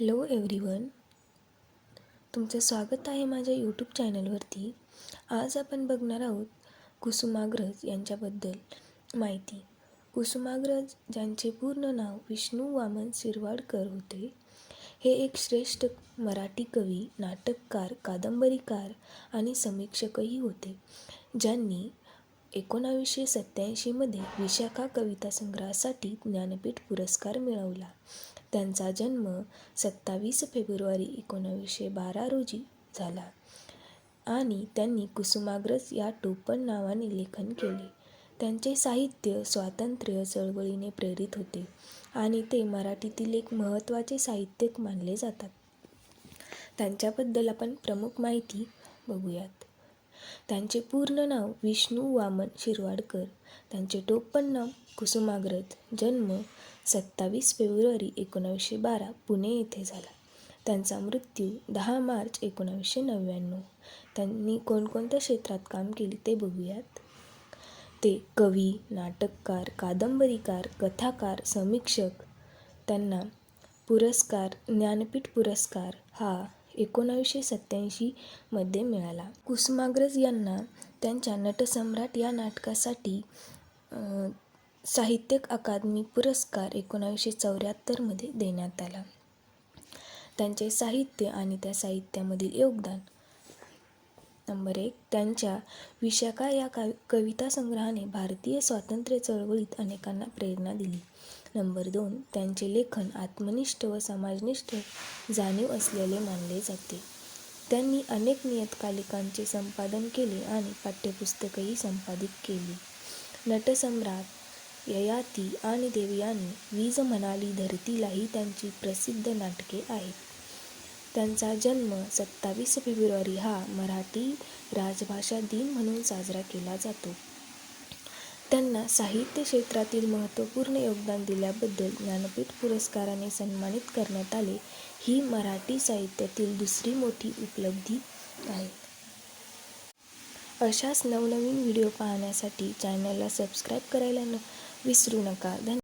Hello everyone. तुमचं स्वागत आहे माझ्या यूट्यूब चॅनलवरती. आज आपण बघणार आहोत कुसुमाग्रज यांच्याबद्दल माहिती. कुसुमाग्रज ज्यांचे पूर्ण नाव विष्णू वामन शिरवाडकर होते हे एक श्रेष्ठ मराठी कवी नाटककार कादंबरीकार आणि समीक्षकही होते. ज्यांनी एकोणावीसशे सत्त्याऐंशीमध्ये विशाखा कविता संग्रहासाठी ज्ञानपीठ पुरस्कार मिळवला. त्यांचा जन्म सत्तावीस फेब्रुवारी एकोणावीसशे बारा रोजी झाला आणि त्यांनी कुसुमाग्रज या टोपण नावाने लेखन केले. त्यांचे साहित्य स्वातंत्र्य चळवळीने प्रेरित होते आणि ते मराठीतील एक महत्त्वाचे साहित्यिक मानले जातात. त्यांच्याबद्दल आपण प्रमुख माहिती बघूयात. त्यांचे पूर्ण नाव विष्णू वामन शिरवाडकर. त्यांचे टोपण नाव कुसुमाग्रज. जन्म सत्तावीस फेब्रुवारी एकोणावीसशे बारा पुणे येथे झाला. त्यांचा मृत्यू दहा मार्च एकोणावीसशे नव्याण्णव. त्यांनी कोणकोणत्या क्षेत्रात काम केले ते बघूयात. ते कवी नाटककार कादंबरीकार कथाकार समीक्षक त्यांना पुरस्कार ज्ञानपीठ पुरस्कार हा एकोणावीसशे सत्त्याऐंशीमध्ये मिळाला. कुसुमाग्रज यांना त्यांच्या नटसम्राट या नाटकासाठी साहित्यिक अकादमी पुरस्कार एकोणावीसशे चौऱ्याहत्तरमध्ये देण्यात आला. त्यांचे साहित्य आणि त्या साहित्यामधील योगदान नंबर एक त्यांच्या विशाखा या काव कविता संग्रहाने भारतीय स्वातंत्र्य चळवळीत अनेकांना प्रेरणा दिली. नंबर दोन त्यांचे लेखन आत्मनिष्ठ व समाजनिष्ठ जाणीव असलेले मानले जाते. त्यांनी अनेक नियतकालिकांचे संपादन केले आणि पाठ्यपुस्तकंही संपादित केली. नटसम्राट ययाती आणि देवयानी वीज म्हणाली धरतीलाही त्यांची प्रसिद्ध नाटके आहेत. त्यांचा जन्म सत्तावीस फेब्रुवारी हा मराठी राजभाषा दिन म्हणून साजरा केला जातो. त्यांना साहित्य क्षेत्रातील महत्त्वपूर्ण योगदान दिल्याबद्दल ज्ञानपीठ पुरस्काराने सन्मानित करण्यात आले ही मराठी साहित्यातील दुसरी मोठी उपलब्धी आहे. अशाच नवनवीन व्हिडिओ पाहण्यासाठी चॅनलला सबस्क्राईब करायला न विसरू नका. धन्यवाद.